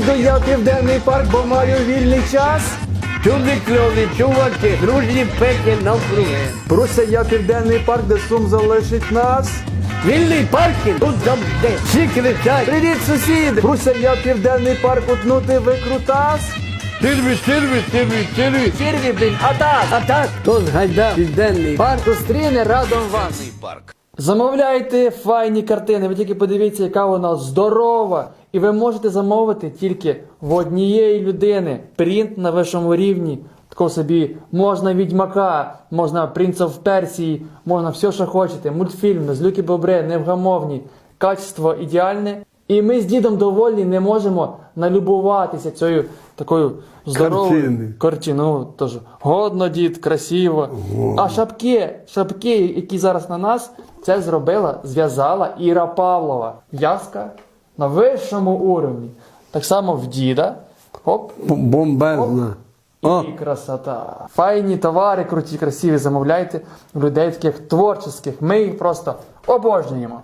Їду я в південний парк, бо маю вільний час. Чули кльові чуваки, дружні пеки навкруги. Пруся я в південний парк, де сум залишить нас. Вільний паркінг тут завжди. Всі кричать. Привіт, сусіди! Пруся я в південний парк, утнути викрутас. Сірві, сірві, сірві, сірві. Сірві, блін, атак! А так, то згайда південний парк. Зустріне радом вас. Замовляйте файні картини. Ви тільки подивіться, яка вона здорова. І ви можете замовити тільки в однієї людини. Принт на вищому рівні. Такого собі можна відьмака, можна принца в Персії, можна все, що хочете. Мультфільми, злюки бобре, невгамовні. Качество ідеальне. І ми з дідом доволі не можемо налюбуватися цією такою здоровою Картини. картиною. Ну, тож годно, дід, красиво. А шапки, шапки, які зараз на нас, це зробила, зв'язала Іра Павлова. В'язка на вищому уровні. Так само в діда. Оп, Бомбезна. О, і красота. Файні товари, круті, красиві, замовляйте людей таких творчих. Ми їх просто обожнюємо.